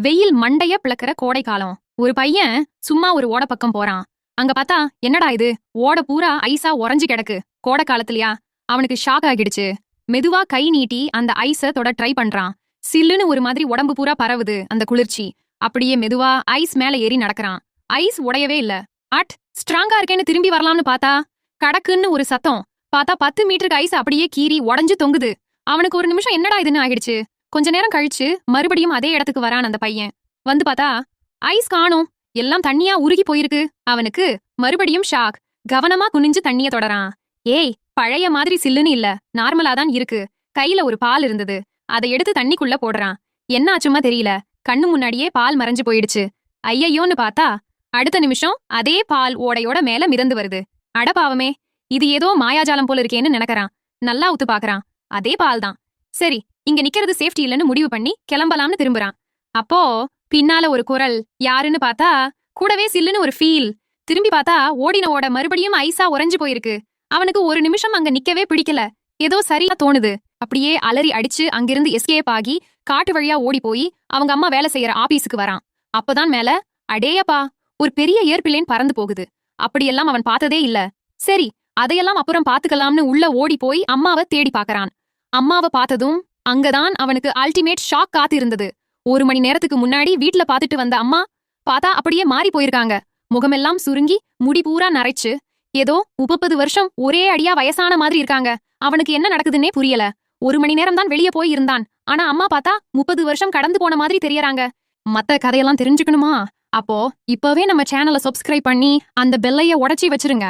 வெயில் மண்டைய பிளக்கிற கோடை காலம். ஒரு பையன் சும்மா ஒரு ஓட பக்கம் போறான். அங்க பார்த்தா என்னடா இது? ஓட பூரா ஐஸா உறைஞ்சு கிடக்கு. கோடை காலத்துலயா? அவனுக்கு ஷாக் ஆகிடுச்சு. மெதுவா கை நீட்டி அந்த ஐஸ தொட ட்ரை பண்றான். சில்லுன்னு ஒரு மாதிரி உடம்பு பூரா பரவுது அந்த குளிர்ச்சி. அப்படியே மெதுவா ஐஸ் மேல ஏறி நடக்கறான். ஐஸ் உடையவே இல்ல. அட் ஸ்ட்ராங்கா இருக்கேன்னு திரும்பி வரலாம்னு பார்த்தா? கடக்குன்னு ஒரு சத்தம். பார்த்தா பத்து மீட்டருக்கு ஐஸ் அப்படியே கீறி உடஞ்சு தொங்குது. அவனுக்கு ஒரு நிமிஷம் என்னடா இதுன்னு ஆயிடுச்சு கொஞ்ச நேரம் கழிச்சு மறுபடியும் அதே இடத்துக்கு வரான் அந்த பையன். வந்து பார்த்தா ஐஸ் காணோம். எல்லாம் தண்ணியா உருகி போயிருக்கு. அவனுக்கு மறுபடியும் ஷாக். கவனமா குனிஞ்சு தண்ணிய தொடறான். ஏய் பழைய மாதிரி சில்லுன்னு இல்ல. நார்மலா தான் இருக்கு. கையில ஒரு பால் இருந்தது. அதை எடுத்து தண்ணிக்குள்ள போடுறான். என்ன ஆச்சுமா தெரியல. கண்ணு முன்னாடியே பால் மறைஞ்சு போயிடுச்சு. ஐயையோன்னு பார்த்தா அடுத்த நிமிஷம் அதே பால் ஓடையோட மேல மிதந்து வருது. அட பாவமே. இது ஏதோ மாயாஜாலம் போல இருக்கேன்னு நினைக்கறான். நல்லா உத்து பாக்குறான் அதே பால் தான். சரி இங்க நிக்கிறது சேஃப்டி இல்லைன்னு முடிவு பண்ணி கிளம்பலாம்னு திரும்புறான். அப்போ பின்னால ஒரு குரல் யாருன்னு பார்த்தா கூடவே சில்லுன்னு ஒரு ஃபீல் திரும்பி பார்த்தா ஓடின ஓட மறுபடியும் ஐஸா உறைஞ்சு போயிருக்கு. அவனுக்கு ஒரு நிமிஷம் அங்க நிக்கவே பிடிக்கல. ஏதோ சரியா தோணுது. அப்படியே அலறி அடிச்சு அங்கிருந்து எஸ்கேப் ஆகி காட்டு வழியா ஓடி போய் அவங்க அம்மா வேலை செய்யற ஆபீஸுக்கு வரான். அப்பதான் மேல அடேயப்பா ஒரு பெரிய ஏற்பிளேன் பறந்து போகுது. அப்படியெல்லாம் அவன் பார்த்ததே இல்ல. சரி அதையெல்லாம் அப்புறம் பாத்துக்கலாம்னு உள்ள ஓடி போய் அம்மாவை தேடி பாக்குறான் அம்மாவை பார்த்ததும் அங்கதான் அவனுக்கு அல்டிமேட் ஷாக் காத்து இருந்தது ஒரு மணி நேரத்துக்கு முன்னாடி வீட்ல பாத்துட்டு வந்த அம்மா பாத்தா அப்படியே மாறி போயிருக்காங்க. முகமெல்லாம் சுருங்கி முடி பூரா நரைச்சு. ஏதோ முப்பது வருஷம் ஒரே அடியா வயசான மாதிரி இருக்காங்க. அவனுக்கு என்ன நடக்குதுன்னே புரியல. ஒரு மணி நேரம் தான் வெளியே போய் இருந்தான். ஆனா அம்மா பார்த்தா முப்பது வருஷம் கடந்து போன மாதிரி தெரியறாங்க. மத்த கதையெல்லாம் தெரிஞ்சுக்கணுமா? அப்போ இப்பவே நம்ம சேனலை சப்ஸ்கிரைப் பண்ணி அந்த பெல்லைய உடச்சி வச்சிருங்க.